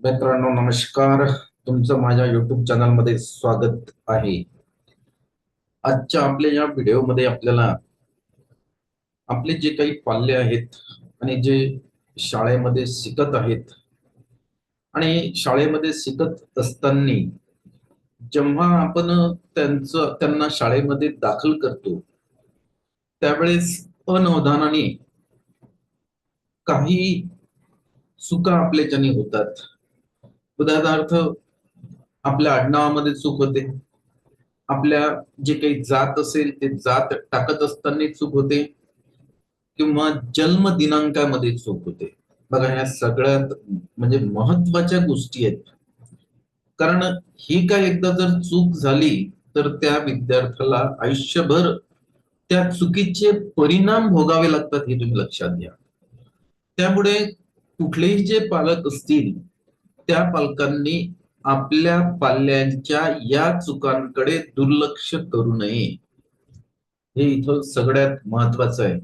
मित्रांनो नमस्कार. तुमचं माझ्या युट्यूब चॅनलमध्ये स्वागत आहे. आजच्या आपल्या या व्हिडिओमध्ये आपल्याला आपले जे काही पाल्य आहेत आणि जे शाळेमध्ये शिकत आहेत आणि शाळेमध्ये शिकत असताना जेव्हा आपण त्यांचं त्यांना शाळेमध्ये दाखल करतो त्यावेळेस अनवधानाने काही चुका आपल्याच्याने होतात. उदाहरणार्थ आपल्या आडनावामध्ये चूक होते. आपल्या जे काही जात असेल ते जात टाकत असताना चूक होते किंवा जन्म दिनांकामध्ये चूक होते. बघा ह्या सगळ्यात म्हणजे महत्त्वाच्या गोष्टी आहेत. कारण ही काय एकदा जर चूक झाली तर त्या विद्यार्थ्याला आयुष्यभर त्या चुकीचे परिणाम भोगावे लागतात हे तुम्ही लक्षात घ्या. त्यामुळे कुठलेही जे पालक असतील त्या पालकांनी आपल्या पाल्यांच्या या चुकांकडे दुर्लक्ष करू नये. हे इथं सगळ्यात महत्वाचं आहे.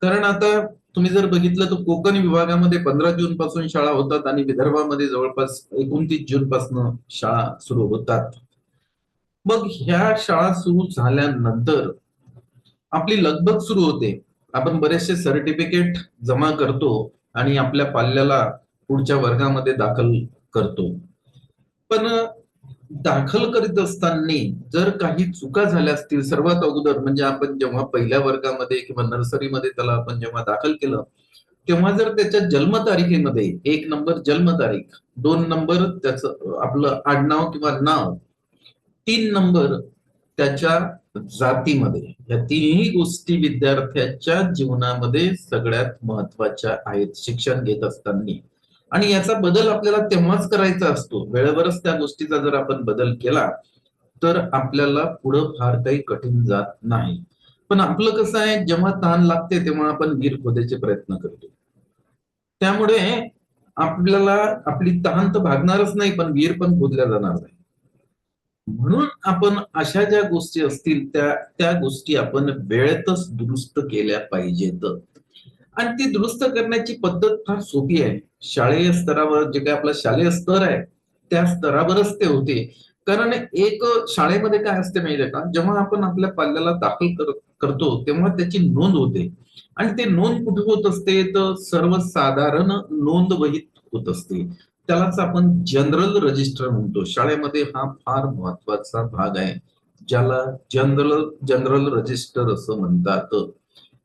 कारण आता तुम्ही जर बघितलं तर कोकण विभागामध्ये पंधरा जून पासून शाळा होतात आणि विदर्भामध्ये जवळपास एकोणतीस जून पासून शाळा सुरू होतात. मग ह्या शाळा सुरू झाल्यानंतर आपली लगबग सुरू होते. आपण बरेचसे सर्टिफिकेट जमा करतो आणि आपल्या पाल्याला पुढच्या वर्गामध्ये दाखल करतो. पण दाखल करीत असताना जर काही चुका झाल्या असतील सर्वात अगोदर म्हणजे आपण जेव्हा पहिल्या वर्गामध्ये किंवा नर्सरीमध्ये त्याला आपण जेव्हा दाखल केलं तेव्हा जर त्याच्या जन्मतारखेमध्ये एक नंबर जन्मतारीख दोन नंबर त्याचं आपलं आडनाव किंवा नाव तीन नंबर त्याच्या जातीमध्ये या तिन्ही गोष्टी विद्यार्थ्याच्या जीवनामध्ये सगळ्यात महत्त्वाच्या आहेत शिक्षण घेत असताना. आणि याचा बदल आपल्याला तेव्हाच करायचा असतो. वेळेवरच त्या गोष्टीचा जर आपण बदल केला तर आपल्याला पुढं फार काही कठीण जात नाही. पण आपलं कसं आहे जेव्हा ताण लागते तेव्हा आपण वीर खोदायचे प्रयत्न करतो. त्यामुळे आपल्याला आपली तहान तर भागणारच नाही पण वीर पण खोदल्या जाणार नाही. म्हणून आपण अशा ज्या गोष्टी असतील त्या त्या गोष्टी आपण वेळेतच दुरुस्त केल्या पाहिजेत. आणि ती दुरुस्त करण्याची पद्धत फार सोपी आहे. शालेय स्तरावर जे काही आपला शालेय स्तर आहे त्या स्तरावरच ते होते. कारण एक शाळेमध्ये काय असते माहिती का? जेव्हा आपण आपल्या पाल्याला दाखल करतो तेव्हा त्याची नोंद होते. आणि ते नोंद कुठे होत असते? तर सर्वसाधारण नोंद वहीत होत असते. त्यालाच आपण जनरल रजिस्टर म्हणतो. शाळेमध्ये हा फार महत्त्वाचा भाग आहे ज्याला जनरल जनरल रजिस्टर असं म्हणतात.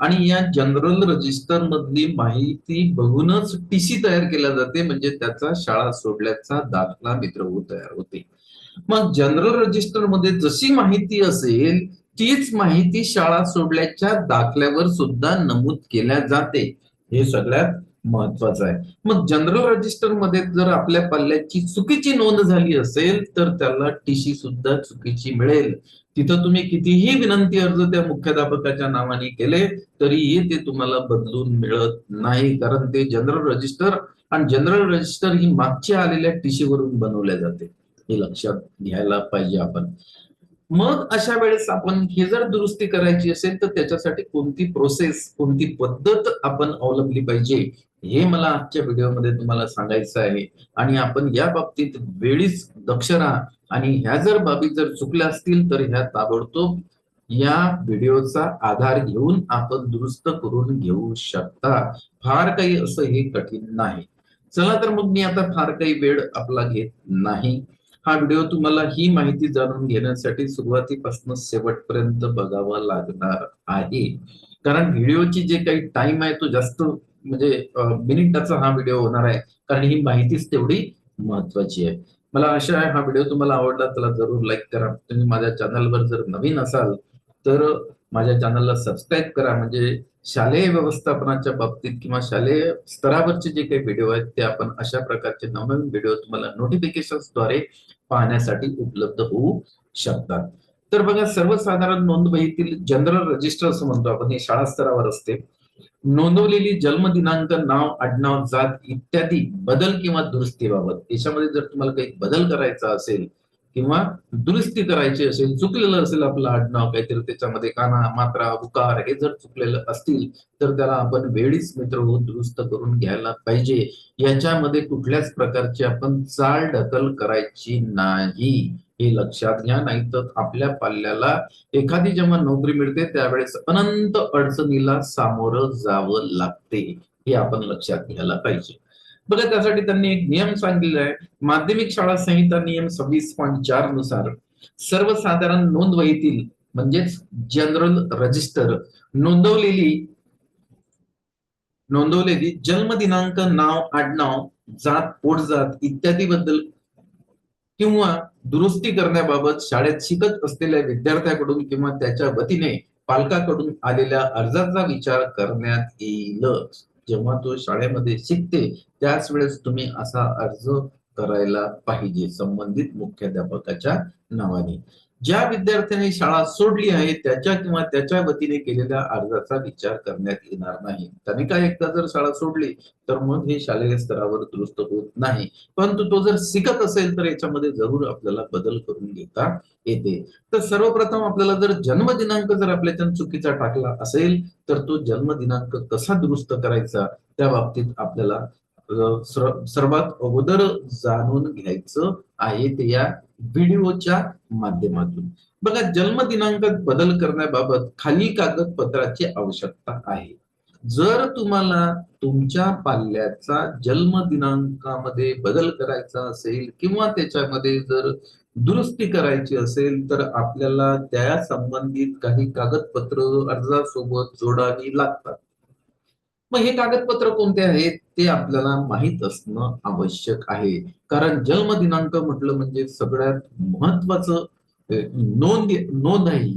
आणि या जनरल रजिस्टर मधली माहिती बघूनच टीसी तयार केला जाते म्हणजे त्याचा शाळा सोडल्याचा दाखला मित्र हो तयार होते. मग जनरल रजिस्टरमध्ये जशी माहिती असेल तीच माहिती शाळा सोडल्याच्या दाखल्यावर सुद्धा नमूद केल्या जाते. हे सगळ्यात महत्वाचं आहे. मग जनरल रजिस्टरमध्ये जर आपल्या पल्ल्याची चुकीची नोंद झाली असेल तर त्याला टीसी सुद्धा चुकीची मिळेल. तिथं तुम्ही कितीही विनंती अर्ज त्या मुख्याध्यापकाच्या नावाने केले तरीही ते तुम्हाला बदलून मिळत नाही कारण ते जनरल रजिस्टर आणि जनरल रजिस्टर ही मागच्या आलेल्या टीसी वरून बनवल्या जाते. हे लक्षात घ्यायला पाहिजे आपण. मग अशा वेळेस आपण हे जर दुरुस्ती करायची असेल तर त्याच्यासाठी कोणती प्रोसेस कोणती पद्धत आपण अवलंबली पाहिजे? हे मला आजच्या व्हिडिओमध्ये तुम्हाला सांगायचं आहे. आणि आपण या बाबतीत वेळीच दक्ष राहा. आणि ह्या जर बाबी जर चुकल्या असतील तर ह्या ताबडतोब या व्हिडिओचा आधार घेऊन आपण दुरुस्त करून घेऊ शकता. फार काही असं हे कठीण नाही. चला तर मग मी आता फार काही वेळ आपला घेत नाही. हा व्हिडिओ तुम्हाला ही माहिती जाणून घेण्यासाठी सुरुवातीपासून शेवटपर्यंत बघावा लागणार आहे. कारण व्हिडिओची जे काही टाइम आहे तो जास्त म्हणजे मिनिटाचा हा व्हिडिओ होणार आहे. कारण ही माहितीच तेवढी महत्वाची आहे. मला आशा आहे हा व्हिडिओ तुम्हाला आवडला त्याला जरूर लाईक करा. तुम्ही माझ्या चॅनलवर जर नवीन असाल तर माझ्या चॅनलला सबस्क्राईब करा. म्हणजे शालेय व्यवस्थापनाच्या बाबतीत किंवा शालेय स्तरावरचे जे काही व्हिडिओ आहेत ते आपण अशा प्रकारचे नवनवीन व्हिडिओ तुम्हाला नोटिफिकेशनद्वारे पाहण्यासाठी उपलब्ध होऊ शकतात. तर बघा सर्वसाधारण नोंदवहीतील जनरल रजिस्टर असं म्हणतो आपण. हे शाळा स्तरावर असते. नोंदवलेली जन्मदिनांक नाव आडनाव जात इत्यादी बदल किंवा दुरुस्तीबाबत याच्यामध्ये जर तुम्हाला काही बदल करायचा असेल किंवा दुरुस्ती करायची असेल चुकलेलं असेल आपलं आडनाव काहीतरी त्याच्यामध्ये काना मात्रा उकार हे जर चुकलेलं असतील तर त्याला आपण वेळीच मित्र होऊन दुरुस्त करून घ्यायला पाहिजे. याच्यामध्ये कुठल्याच प्रकारची आपण चाल ढकल करायची नाही. हे लक्षात घ्या नाही तर आपल्या पाल्याला एखादी जेव्हा नोकरी मिळते त्यावेळेस अनंत अडचणीला सामोरं जावं लागते. हे आपण लक्षात घ्यायला पाहिजे. बघा त्यासाठी त्यांनी एक नियम सांगितलेला आहे. माध्यमिक शाळा संहिता नियम सव्वीस पॉईंट चारनुसार सर्वसाधारण नोंद वहीतील म्हणजेच जनरल रजिस्टर नोंदवलेली नोंदवलेली जन्म दिनांक नाव आडनाव जात पोटजात इत्यादी बद्दल किंवा दुरुस्ती करण्याबाबत शाळेत शिकत असलेल्या विद्यार्थ्याकडून किंवा त्याच्या वतीने पालकाकडून आलेल्या अर्जाचा विचार करण्यात येईल. जेव्हा तो शाळेमध्ये शिकते त्याच वेळेस तुम्ही असा अर्ज करायला पाहिजे संबंधित मुख्याध्यापकाच्या नावाने. ज्या विद्यार्थ्याने शाळा सोडली आहे त्याच्या किंवा त्याच्या वतीने केलेल्या अर्जाचा विचार करण्यात येणार नाही. त्याने काय एकदा जर शाळा सोडली तर मग हे शालेय स्तरावर दुरुस्त होत नाही. परंतु तो जर शिकत असेल तर याच्यामध्ये जरूर आपल्याला बदल करून घेता येते. तर सर्वप्रथम आपल्याला जर जन्मदिनांक जर आपल्याच्या चुकीचा टाकला असेल तर तो जन्मदिनांक कसा दुरुस्त करायचा त्या बाबतीत आपल्याला सर्वात अगोदर जाणून घ्यायचं आहे ते या व्हिडिओच्या माध्यमातून. बघा जन्मदिनांकात बदल करण्याबाबत खाली कागदपत्राची आवश्यकता आहे. जर तुम्हाला तुमच्या पाल्याचा जन्मदिनांकामध्ये बदल करायचा असेल किंवा त्याच्यामध्ये जर दुरुस्ती करायची असेल तर आपल्याला त्या संबंधित काही कागदपत्र अर्जासोबत जोडावी लागतात. मग हे कागदपत्र कोणते आहेत ते आपल्याला माहीत असणं आवश्यक आहे. कारण जन्म दिनांक म्हटलं म्हणजे सगळ्यात महत्वाचं नोंद नोंद आहे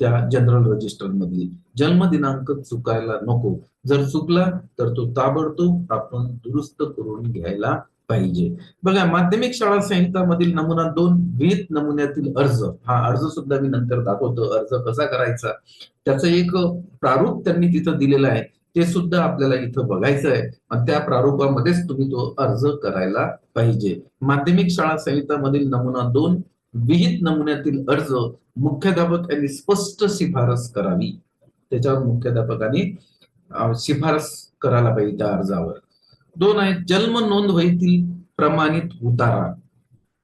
त्या जनरल रजिस्टर मधली जन्म दिनांक चुकायला नको. जर चुकला तर तो ताबडतोब आपण दुरुस्त करून घ्यायला पाहिजे. बघा माध्यमिक शाळा संहितामधील नमुना दोन विहित नमुन्यातील अर्ज. हा अर्ज सुद्धा मी नंतर दाखवतो. अर्ज कसा करायचा? त्याचं एक प्रारूप त्यांनी तिथं दिलेलं आहे. ते सुद्धा आपल्याला इथं बघायचं आहे. आणि त्या प्रारूपामध्येच तुम्ही तो अर्ज करायला पाहिजे. माध्यमिक शाळा संहितामधील नमुना दोन विहित नमुन्यातील अर्ज मुख्याध्यापक यांनी स्पष्ट शिफारस करावी. त्याच्यावर मुख्याध्यापकांनी शिफारस करायला पाहिजे त्या अर्जावर. दोन आहे जन्म नोंद वहीतील प्रमाणित उतारा.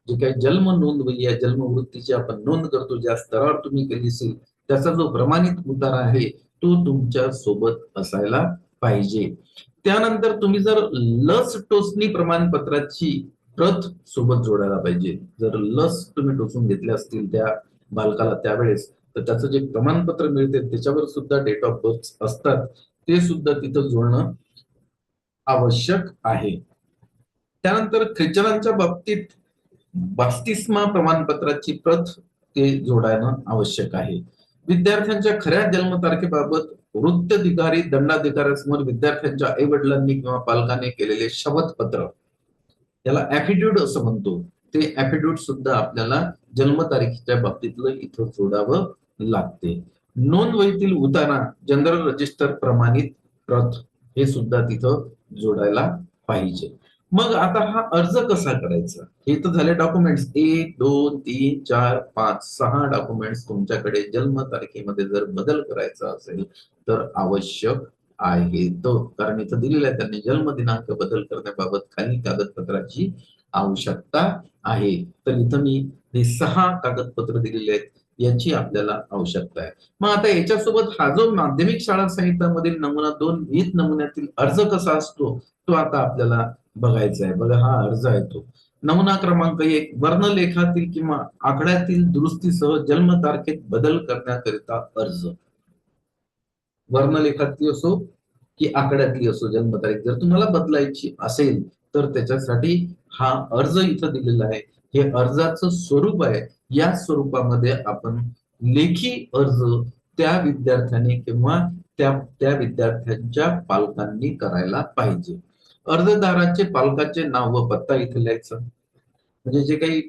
जे काही जन्म नोंद वही आहे जन्मवृत्तीची आपण नोंद करतो ज्या स्तरावर तुम्ही केली असेल त्याचा जो प्रमाणित उतारा आहे तो तुमच्यासोबत असायला पाहिजे. त्यानंतर तुम्ही जर लस टोचणी प्रमाणपत्राची प्रत सोबत जोडायला पाहिजे. जर लस तुम्ही टोचून घेतल्या असतील त्या बालकाला त्यावेळेस तर त्याचं जे प्रमाणपत्र मिळते त्याच्यावर सुद्धा डेट ऑफ बर्थ असतात. ते सुद्धा तिथं जोडणं आवश्यक आहे. त्यानंतर ख्रिश्चनांच्या बाबतीत बास्तिस्मा प्रमाणपत्राची प्रत ते जोडायला आवश्यक आहे. विद्यार्थ्यांच्या खऱ्या जन्मतारखेबाबत वृत्ताधिकारी दंडाधिकाऱ्यासमोर विद्यार्थ्यांच्या आई वडिलांनी किंवा पालकांनी केलेले शपथपत्र. याला ऍफिड्यूट असं म्हणतो. ते ऍफिड्यूट सुद्धा आपल्याला जन्मतारखेच्या बाबतीतलं इथं जोडावं लागते. नोंद वहीतील उतारा जनरल रजिस्टर प्रमाणित प्रत हे सुद्धा तिथं जोडायला पाहिजे. मग आता हा अर्ज कसा करायचा? हे तर झाले डॉक्युमेंट्स एक दोन तीन चार पाच सहा डॉक्युमेंट्स तुमच्याकडे जन्म तारखेमध्ये जर बदल करायचा असेल तर आवश्यक आहे तो कारण इथं दिलेलं आहे त्यांनी जन्मदिनांक बदल करण्याबाबत काही कागदपत्राची आवश्यकता आहे. तर इथं मी हे सहा कागदपत्र दिलेले आहेत याची आपल्याला आवश्यकता आहे. मग आता याच्यासोबत हा जो माध्यमिक शाळा संहिता नमुना दोन वीस नमुन्यातील अर्ज कसा असतो तो आता आपल्याला बघायचा आहे बघा हा अर्ज आहे तो. नमुना क्रमांक एक वर्णलेखातील किंवा आकड्यातील दुरुस्तीसह जन्म तारखेत बदल करण्याकरिता अर्ज. वर्णलेखातली असो की आकड्यातली असो जन्मतारीख. जर तुम्हाला बदलायची असेल तर त्याच्यासाठी हा अर्ज इथं दिलेला आहे. हे अर्जाचं स्वरूप आहे. या स्वरूपामध्ये आपण लेखी अर्ज त्या विद्यार्थ्याने किंवा त्या त्या विद्यार्थ्यांच्या पालकांनी करायला पाहिजे. अर्जदाराचे पालकाचे नाव व पत्ता इथे लिहायचं. म्हणजे जे काही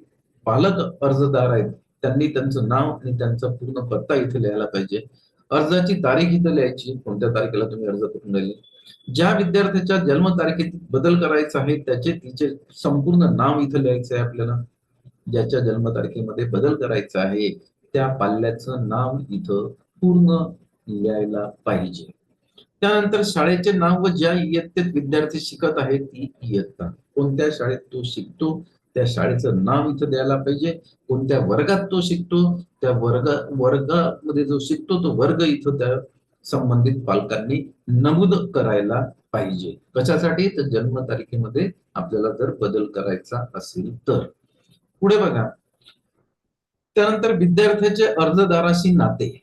पालक अर्जदार आहेत त्यांनी त्यांचं नाव आणि त्यांचा पूर्ण पत्ता इथे लिहायला पाहिजे. अर्जाची तारीख इथे लिहायची कोणत्या तारखेला तुम्ही अर्ज करून राहिले. ज्या विद्यार्थ्याच्या जन्म तारखेत बदल करायचा आहे त्याचे तिचे संपूर्ण नाव इथे लिहायचं आहे आपल्याला. ज्याच्या जन्मतारखेमध्ये बदल करायचा आहे त्या पाल्याचं नाव इथं पूर्ण लिहायला पाहिजे. त्यानंतर शाळेचे नाव व ज्या इयत्तेत विद्यार्थी शिकत आहे ती इयत्ता. कोणत्या शाळेत तो शिकतो? त्या शाळेचं नाव इथं द्यायला पाहिजे. कोणत्या वर्गात तो शिकतो? त्या वर्ग वर्गामध्ये जो शिकतो तो वर्ग इथं त्या संबंधित पालकांनी नमूद करायला पाहिजे. कशासाठी? तर जन्मतारखेमध्ये आपल्याला जर बदल करायचा असेल तर. पुढे बघा. त्यानंतर विद्यार्थ्याचे अर्जदाराशी नाते.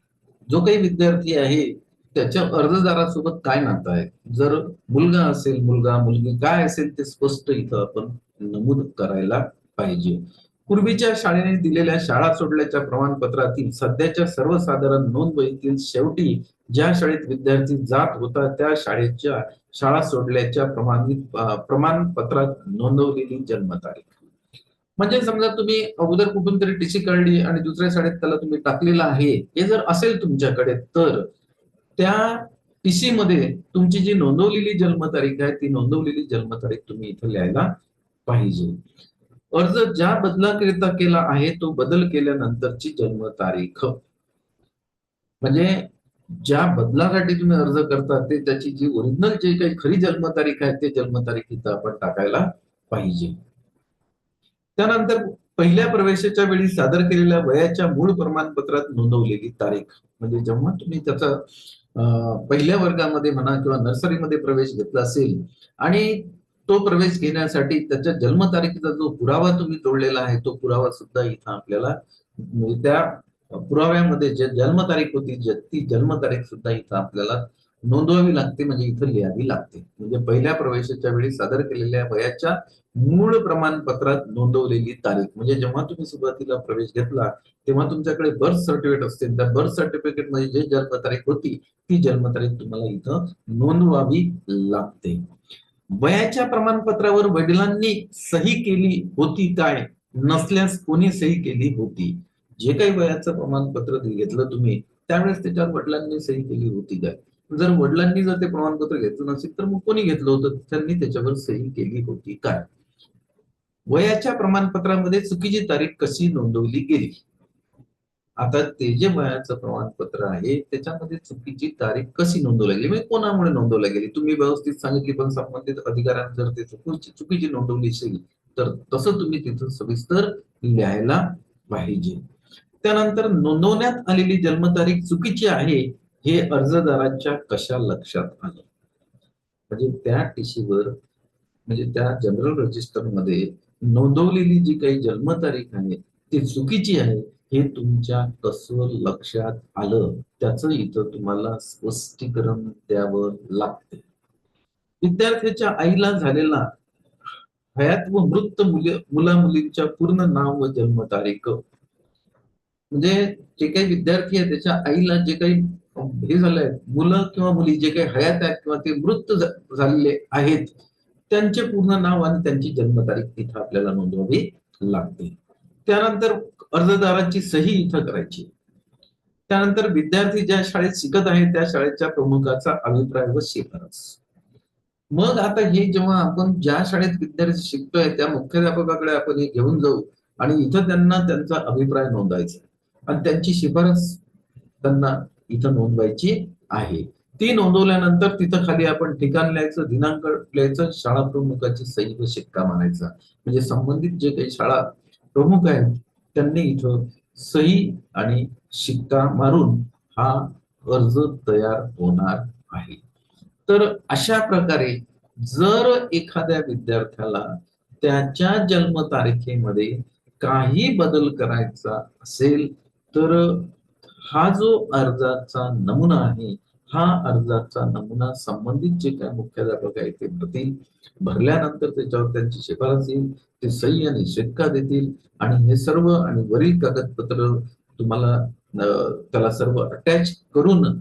जो काही विद्यार्थी आहे त्याच्या अर्जदारासोबत काय नातं आहे? जर मुलगा असेल मुलगा मुलगी काय असेल ते स्पष्ट इथं आपण नमूद करायला पाहिजे. पूर्वीच्या शाळेने दिलेल्या शाळा सोडल्याच्या प्रमाणपत्रातील सध्याच्या सर्वसाधारण नोंदवहीतील शेवटी ज्या शाळेत विद्यार्थी जात होता त्या शाळेच्या शाळा सोडल्याच्या प्रमाणित प्रमाणपत्रात नोंदवलेली जन्मतारीख. म्हणजे समजा तुम्ही अगोदर कुठून तरी टीसी काढली आणि दुसऱ्या शाळेत त्याला तुम्ही टाकलेला आहे. हे जर असेल तुमच्याकडे तर त्या पीसी मध्ये तुमची जी नोंदवलेली जन्मतारीख आहे ती नोंदवलेली जन्मतारीख तुम्ही इथे लिहायला पाहिजे. अर्ज ज्या बदलाकरिता केला आहे तो बदल केल्यानंतरची जन्मतारीख. म्हणजे ज्या बदलासाठी तुम्ही अर्ज करता ते त्याची जी ओरिजिनल जे काही खरी जन्मतारीख आहे ते जन्मतारीख इथं आपण टाकायला पाहिजे. त्यानंतर पहिल्या प्रवेशाच्या वेळी सादर केलेल्या वयाच्या मूळ प्रमाणपत्रात नोंदवलेली तारीख. म्हणजे जेव्हा तुम्ही त्याचा पहिल्या वर्गामध्ये म्हणा किंवा नर्सरीमध्ये प्रवेश घेतला असेल आणि तो प्रवेश घेण्यासाठी त्याच्या जन्मतारखेचा जो पुरावा तुम्ही जोडलेला आहे तो पुरावा सुद्धा इथं आपल्याला त्या पुराव्यामध्ये जे जन्मतारीख होती ती जन्मतारीख सुद्धा इथं आपल्याला नोंदवावी लागते म्हणजे इथं लिहावी लागते. म्हणजे पहिल्या प्रवेशाच्या वेळी सादर केलेल्या वयाच्या मूळ प्रमाणपत्रात नोंदवलेली तारीख. म्हणजे जेव्हा तुम्ही सुरुवातीला प्रवेश घेतला तेव्हा तुमच्याकडे बर्थ सर्टिफिकेट असते. त्या बर्थ सर्टिफिकेटमध्ये जे जन्मतारीख होती ती जन्मतारीख तुम्हाला इथं नोंदवावी लागते. वयाच्या प्रमाणपत्रावर वडिलांनी सही केली होती काय? नसल्यास कोणी सही केली होती? जे काही वयाचं प्रमाणपत्र घेतलं तुम्ही त्यावेळेस त्याच्यावर वडिलांनी सही केली होती काय? जर वडिलांनी जर ते प्रमाणपत्र घेतलं नसेल तर मग कोणी घेतलं होतं? त्यांनी त्याच्यावर सही केली होती. काय? वयाच्या प्रमाणपत्रामध्ये चुकीची तारीख कशी नोंदवली गेली? आता ते जे वयाचं प्रमाणपत्र आहे त्याच्यामध्ये चुकीची तारीख कशी नोंदवली गेली? म्हणजे कोणामुळे नोंदवली गेली? तुम्ही व्यवस्थित सांगितली पण संबंधित अधिकाऱ्यांनी जर ते चुकीची चुकीची नोंदवली असेल तर तसं तुम्ही तिथं सविस्तर लिहायला पाहिजे. त्यानंतर नोंदवण्यात आलेली जन्मतारीख चुकीची आहे हे अर्जदारांच्या कशा लक्षात आलं? म्हणजे त्या टीशीवर म्हणजे त्या जनरल रजिस्टरमध्ये नोंदवलेली जी काही जन्मतारीख आहे ती चुकीची आहे हे तुमच्या कसं लक्षात आलं? त्याचं इथं तुम्हाला स्पष्टीकरण द्यावं लागते विद्यार्थ्याच्या आईला झालेला हयात व मृत मुले मुला मुलींच्या पूर्ण नाव व जन्मतारीख. म्हणजे जे काही विद्यार्थी आहे त्याच्या आईला जे काही हे झालंय. मुलं किंवा मुली जे काही हयात आहेत किंवा ते मृत झालेले आहेत त्यांचे पूर्ण नाव आणि त्यांची जन्मतारीख तिथं आपल्याला नोंदवावी लागते. त्यानंतर अर्जदारांची सही इथं करायची. त्यानंतर विद्यार्थी ज्या शाळेत शिकत आहे त्या शाळेच्या प्रमुखाचा अभिप्राय व शिफारस. मग आता हे जेव्हा आपण ज्या शाळेत विद्यार्थी शिकतोय त्या मुख्याध्यापकाकडे आपण हे घेऊन जाऊ आणि इथं त्यांना त्यांचा अभिप्राय नोंदवायचा आणि त्यांची शिफारस त्यांना इथं नोंदवायची आहे. ती नोंदवल्यानंतर तिथं खाली आपण ठिकाण लिहायचं दिनांक लिहायचं शाळा प्रमुखाची सही व शिक्का मानायचा म्हणजे संबंधित जे काही शाळा प्रमुख आहेत त्यांनी इथं सही आणि शिक्का मारून हा अर्ज तयार होणार आहे. तर अशा प्रकारे जर एखाद्या विद्यार्थ्याला त्याच्या जन्मतारखेमध्ये काही बदल करायचा असेल तर हा जो अर्जाचा नमुना आहे हा अर्जाचा नमुना संबंधित जे काय मुख्याध्यापक आहे ते भरतील. भरल्यानंतर त्याच्यावर त्यांची शिफारस येईल ते सही आणि शिक्का देतील आणि हे सर्व आणि वरील कागदपत्र तुम्हाला त्याला सर्व अटॅच करून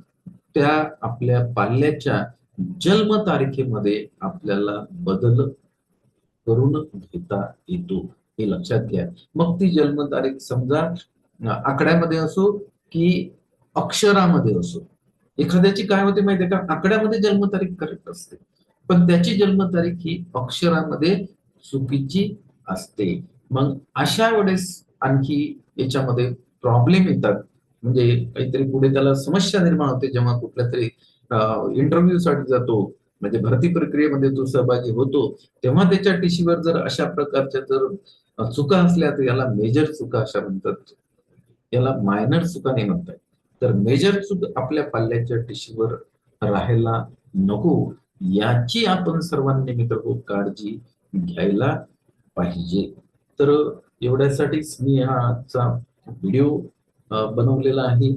त्या आपल्या पाल्याच्या जन्म तारखेमध्ये आपल्याला बदल करून घेता येतो. हे लक्षात घ्या. मग ती जन्मतारीख समजा आकड्यामध्ये असो की अक्षरामध्ये असो. एखाद्याची काय होते माहितीये का? आकड्यामध्ये जन्मतारीख करेक्ट असते. पण त्याची जन्मतारीख ही अक्षरामध्ये चुकीची असते. मग अशा वेळेस आणखी याच्यामध्ये प्रॉब्लेम येतात. म्हणजे काहीतरी पुढे त्याला समस्या निर्माण होते जेव्हा कुठल्या तरी इंटरव्ह्यू साठी जातो. म्हणजे भरती प्रक्रियेमध्ये तो सहभागी होतो. तेव्हा त्याच्या टीशीवर जर अशा प्रकारच्या जर चुका असल्या तर याला मेजर चुका अशा म्हणतात. याला मायनर चुका नाही म्हणतात. तर मेजर चूक आपल्या पाल्याच्या टिशीवर राहायला नको याची आपण सर्वांनी मित्र काळजी घ्यायला पाहिजे. तर एवढ्यासाठीच मी हा व्हिडिओ बनवलेला आहे.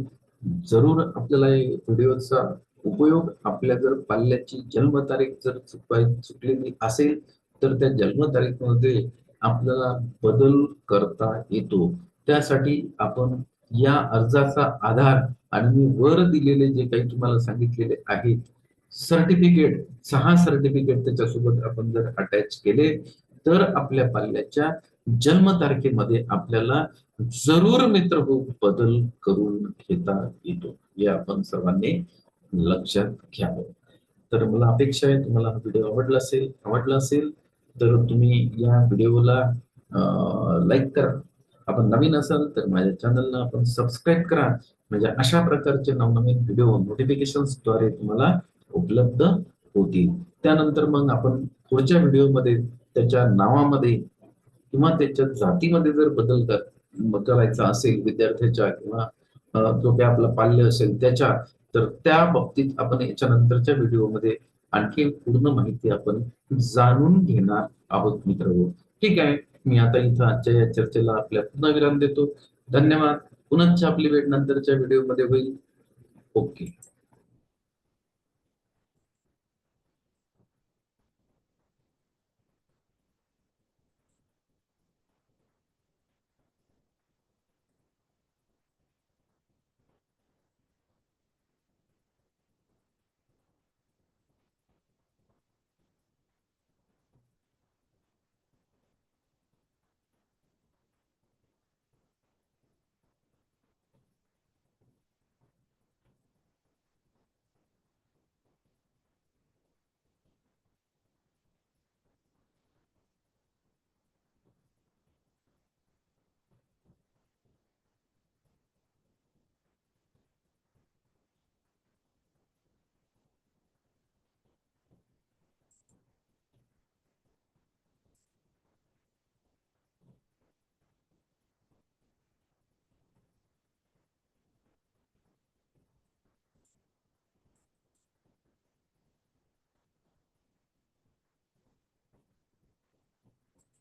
जरूर आपल्याला या व्हिडिओचा उपयोग आपल्या जर पाल्याची जन्मतारीख जर चुकवाय चुकलेली असेल तर त्या जन्मतारीखमध्ये आपल्याला बदल करता येतो. त्यासाठी आपण या अर्जाचा आधार आणि मी वर दिलेले जे काही तुम्हाला सांगितलेले आहेत सर्टिफिकेट सहा सर्टिफिकेट त्याच्यासोबत आपण जर अटॅच केले तर आपल्या पाल्याच्या जन्मतारखेमध्ये आपल्याला जरूर मित्र हो बदल करून घेता येतो हे आपण सर्वांनी लक्षात घ्यावं. तर मला अपेक्षा आहे तुम्हाला हा व्हिडिओ आवडला असेल आवडला असेल तर तुम्ही या व्हिडिओला लाईक करा. आपण नवीन असाल तर माझ्या चॅनलला आपण सबस्क्राईब करा. म्हणजे अशा प्रकारचे नवनवीन व्हिडिओ नोटिफिकेशनद्वारे तुम्हाला उपलब्ध होतील. त्यानंतर मग आपण पुढच्या व्हिडिओमध्ये त्याच्या नावामध्ये किंवा त्याच्या जातीमध्ये जर बदल कर करायचा असेल विद्यार्थ्याच्या किंवा जो काही आपला पाल्य असेल त्याच्या तर त्या बाबतीत आपण याच्या नंतरच्या व्हिडिओमध्ये आणखी पूर्ण माहिती आपण जाणून घेणार आहोत मित्र ठीक आहे? मी आता इथं आजच्या या चर्चेला आपल्या पुन्हा विराम देतो. धन्यवाद. पुन्हा आपली भेट नंतरच्या व्हिडिओमध्ये होईल. ओके.